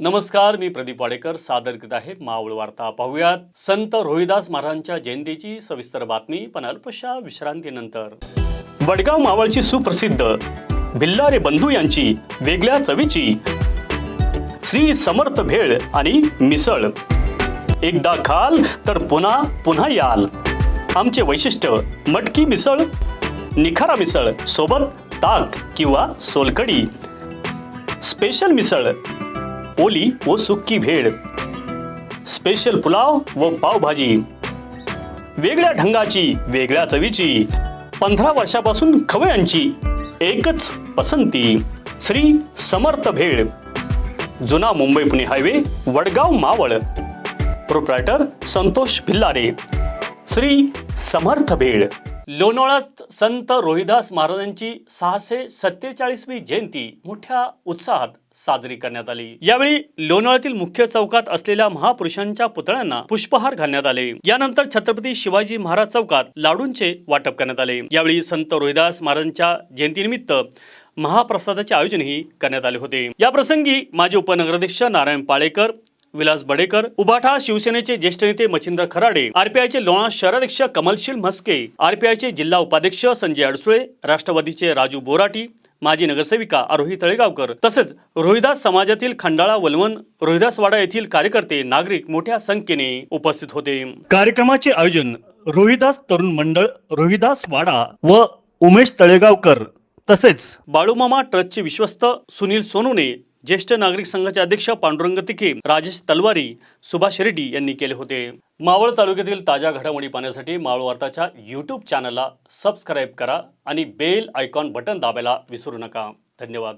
नमस्कार मी प्रदीप वाडेकर सादर करीत आहे मावळ वार्ता. पाहूयात संत रोहिदास महाराजांच्या जयंतीची सविस्तर बातमी पण अल्पशा विश्रांतीनंतर. वडगाव मावळची सुप्रसिद्ध भिल्लारे बंधू यांची वेगळ्या चवीची श्री समर्थ भेळ आणि मिसळ. एकदा खाल तर पुन्हा पुन्हा याल. आमचे वैशिष्ट्य मटकी मिसळ निखारा मिसळ सोबत ताक किंवा सोलकडी स्पेशल मिसळ ओली व सुक्की भेळ. स्पेशल पुलाव व पावभाजी. वेगळ्या ढंगाची वेगळ्या चवीची पंधरा वर्षापासून खवयांची एकच पसंती श्री समर्थ भेळ. जुना मुंबई पुणे हायवे वडगाव मावळ. प्रोप्रायटर संतोष भिल्लारे. श्री समर्थ भेळ. लोणावळ्यात संत रोहिदास महाराजांची सहाशे सत्तेचाळीसवी जयंती मोठ्या उत्साहात साजरी करण्यात आली. यावेळी लोणावळ्यातील मुख्य चौकात असलेल्या महापुरुषांच्या पुतळ्यांना पुष्पहार घालण्यात आले. यानंतर छत्रपती शिवाजी महाराज चौकात लाडूंचे वाटप करण्यात आले. यावेळी संत रोहिदास महाराजांच्या जयंतीनिमित्त महाप्रसादाचे आयोजनही करण्यात आले होते. या प्रसंगी माजी उपनगराध्यक्ष नारायण पाळेकर विलास बडेकर उभाठा शिवसेनेचे ज्येष्ठ नेते मच्छिंद्र खराडे आरपीआयचे लोणा शहराध्यक्ष कमलशील म्हस्के आरपीआयचे जिल्हा उपाध्यक्ष संजय अडसुळे राष्ट्रवादीचे राजू बोराटी माजी नगरसेविका आरोही तळेगावकर तसेच रोहिदास समाजातील खंडाळा वलवण रोहिदासवाडा येथील कार्यकर्ते नागरिक मोठ्या संख्येने उपस्थित होते. कार्यक्रमाचे आयोजन रोहिदास तरुण मंडळ रोहिदास वाडा व उमेश तळेगावकर तसेच बाळूमामा ट्रस्टचे विश्वस्त सुनील सोनूने ज्येष्ठ नागरिक संघाचे अध्यक्ष पांडुरंग तिखे राजेश तलवारी सुभाष रेड्डी यांनी केले होते. मावळ तालुक्यातील ताज्या घडामोडी पाहण्यासाठी मावळ वार्ताच्या यूट्यूब चॅनलला सबस्क्राईब करा आणि बेल आयकॉन बटन दाबायला विसरू नका. धन्यवाद.